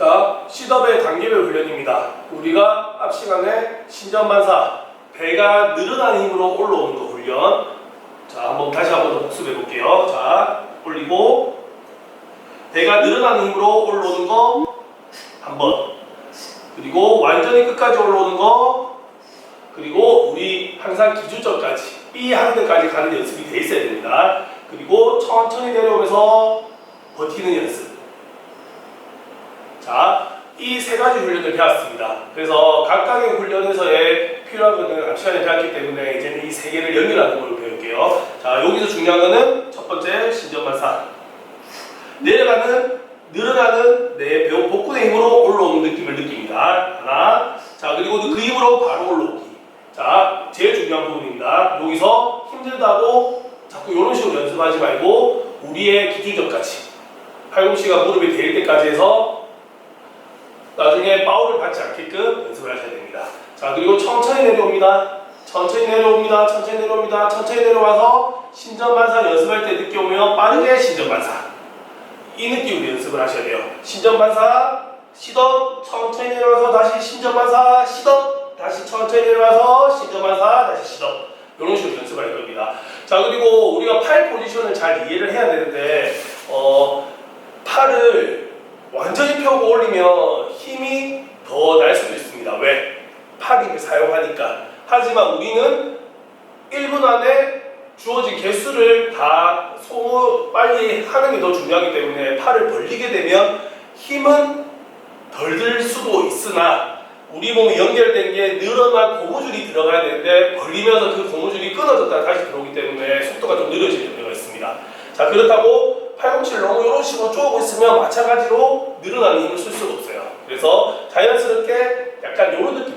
자, 시덥의 단계별 훈련입니다. 우리가 앞 시간에 신전반사 배가 늘어나는 힘으로 올라오는 거 훈련. 자, 한번 다시 한번 더 복습해 볼게요. 자, 올리고 배가 늘어나는 힘으로 올라오는 거 한 번. 그리고 완전히 끝까지 올라오는 거 그리고 우리 항상 기준점까지 B 하는 데까지 가는 연습이 돼 있어야 됩니다. 그리고 천천히 내려오면서 버티는 연습. 자, 이 세 가지 훈련을 배웠습니다. 그래서 각각의 훈련에서의 필요한 것들은 앞 시간에 배웠기 때문에 이제는 이 세 개를 연결하는 걸로 배울게요. 자, 여기서 중요한 거는 첫 번째 신전반사. 내려가는 늘어나는 내 배우 복근의 힘으로 올라오는 느낌을 느낍니다. 하나. 자, 그리고 그 힘으로 바로 올라오기. 자, 제일 중요한 부분입니다. 여기서 힘들다고 자꾸 이런 식으로 연습하지 말고 우리의 기준점까지 팔꿈치가 무릎이 대일 때까지 해서 나중에 파울을 받지 않게끔 연습을 하셔야 됩니다. 자, 그리고 천천히 내려옵니다. 천천히 내려옵니다. 천천히 내려옵니다. 천천히 내려와서 신전반사 연습할 때 늦게 오면 빠르게 신전반사. 이 느낌으로 연습을 하셔야 돼요. 신전반사, 시덥, 천천히 내려와서 다시 신전반사, 시덥, 다시 천천히 내려와서 신전반사, 다시 시덥. 이런 식으로 연습을 할 겁니다. 자, 그리고 우리가 팔 포지션을 잘 이해를 해야 되는데, 어, 팔을 완전히 펴고 올리면 힘이 더 날 수도 있습니다. 왜? 팔 힘을 사용하니까. 하지만 우리는 1분 안에 주어진 개수를 다 소모 빨리 하는 게 더 중요하기 때문에 팔을 벌리게 되면 힘은 덜 들 수도 있으나 우리 몸에 연결된 게 늘어난 고무줄이 들어가야 되는데 벌리면서 그 고무줄이 끊어졌다가 다시 들어오기 때문에 속도가 좀 느려질 경우가 있습니다. 자 그렇다고 팔꿈치를 너무 이런 식으로 쪼고 있으면 마찬가지로 늘어나는 힘을 쓸 수가 없어요. 그래서 자연스럽게 약간 이런 겁니다.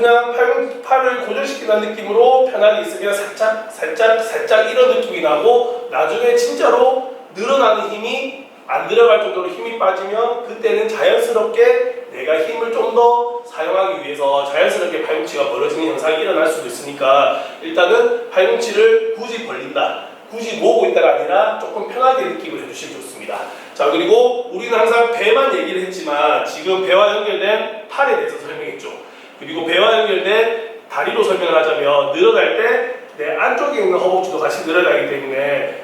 그냥 팔, 팔을 고정시키는 느낌으로 편하게 있으면 살짝 살짝 살짝 이런 느낌이 나고 나중에 진짜로 늘어나는 힘이 안 들어갈 정도로 힘이 빠지면 그때는 자연스럽게 내가 힘을 좀 더 사용하기 위해서 자연스럽게 팔꿈치가 벌어지는 현상이 일어날 수도 있으니까 일단은 팔꿈치를 굳이 벌린다 굳이 모으고 있다가 아니라 조금 편하게 느낌을 해주시면 좋습니다. 자 그리고 우리는 항상 배만 얘기를 했지만 지금 배와 연결된 팔에 대해서 설명했죠. 그리고 배와 설명을 하자면 늘어날 때 내 안쪽에 있는 허벅지도 같이 늘어나기 때문에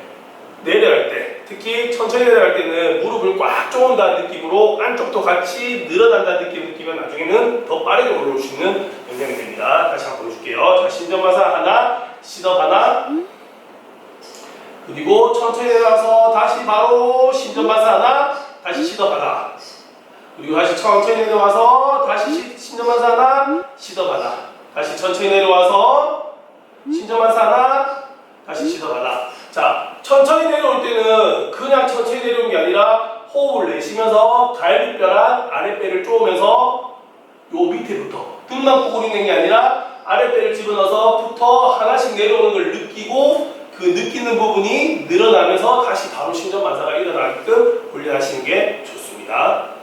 내려갈 때 특히 천천히 내려갈 때는 무릎을 꽉 조은다는 느낌으로 안쪽도 같이 늘어난다는 느낌을 느끼면 나중에는 더 빠르게 올라올 수 있는 영향이 됩니다. 다시 한번 보여줄게요. 자, 신전마사 하나, 시덥 하나, 그리고 천천히 내려와서 다시 바로 신전마사 하나, 다시 시덥 하나, 그리고 다시 천천히 내려와서 다시 시- 신전마사 하나, 시덥 하나, 다시 천천히 내려와서 신전마사 하나, 다시 시덥 하나. 자, 천천히 내려올 때는 그냥 천천히 내려오는 게 아니라 호흡을 내쉬면서 갈비뼈랑 아랫배를 쪼으면서 요 밑에부터 등만 구부리는 게 아니라 아랫배를 집어넣어서부터 하나씩 내려오는 걸 느끼고 그 느끼는 부분이 늘어나면서 다시 바로 신전 반사가 일어나게끔 훈련하시는 게 좋습니다.